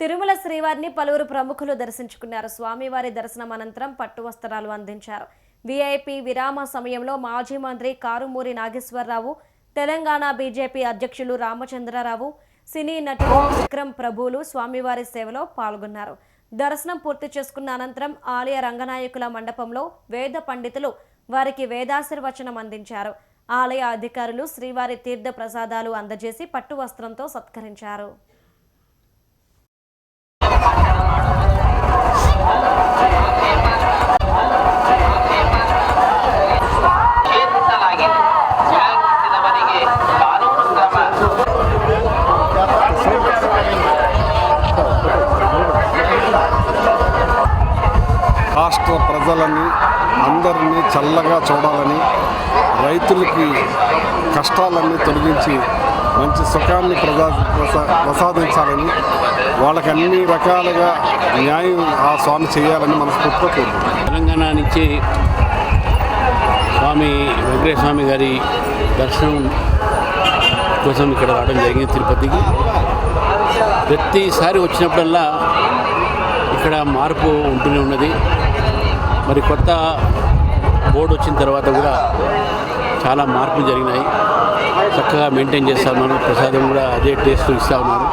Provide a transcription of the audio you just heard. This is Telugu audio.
తిరుమల శ్రీవారిని పలువురు ప్రముఖులు దర్శించుకున్నారు. స్వామివారి దర్శనం అనంతరం పట్టు వస్త్రాలు అందించారు. విఐపి విరామ సమయంలో మాజీ మంత్రి కారుమూరి నాగేశ్వరరావు తెలంగాణ బీజేపీ అధ్యక్షులు రామచంద్రరావు సినీ నటుడు విక్రమ్ ప్రభులు స్వామివారి సేవలో పాల్గొన్నారు. దర్శనం పూర్తి చేసుకున్న అనంతరం ఆలయ రంగనాయకుల మండపంలో వేద పండితులు వారికి వేదాశీర్వచనం అందించారు. ఆలయ అధికారులు శ్రీవారి తీర్థ ప్రసాదాలు అందజేసి పట్టు వస్త్రంతో సత్కరించారు. రాష్ట్ర ప్రజలని అందరినీ చల్లగా చూడాలని రైతులకి కష్టాలన్నీ తొలగించి మంచి సుఖాన్ని ప్రజా ప్రసా- ప్రసాదించాలని వాళ్ళకి అన్ని రకాలుగా న్యాయం ఆ స్వామి చేయాలని మనస్ఫూర్తిగా కోరుకుంటున్నాను. తెలంగాణ నుంచి స్వామి వెంకటేశ్వర స్వామి గారి దర్శనం కోసం ఇక్కడ రావడం జరిగింది తిరుపతికి. ప్రతిసారి వచ్చినప్పుడల్లా ఇక్కడ మార్పు ఉంటూనే ఉన్నది. మరి కొత్త బోర్డు వచ్చిన తర్వాత కూడా చాలా మార్పులు జరిగినాయి. చక్కగా మెయింటైన్ చేస్తా ఉన్నారు. ప్రసాదం కూడా అదే టేస్ట్ ఇస్తూ ఉన్నారు.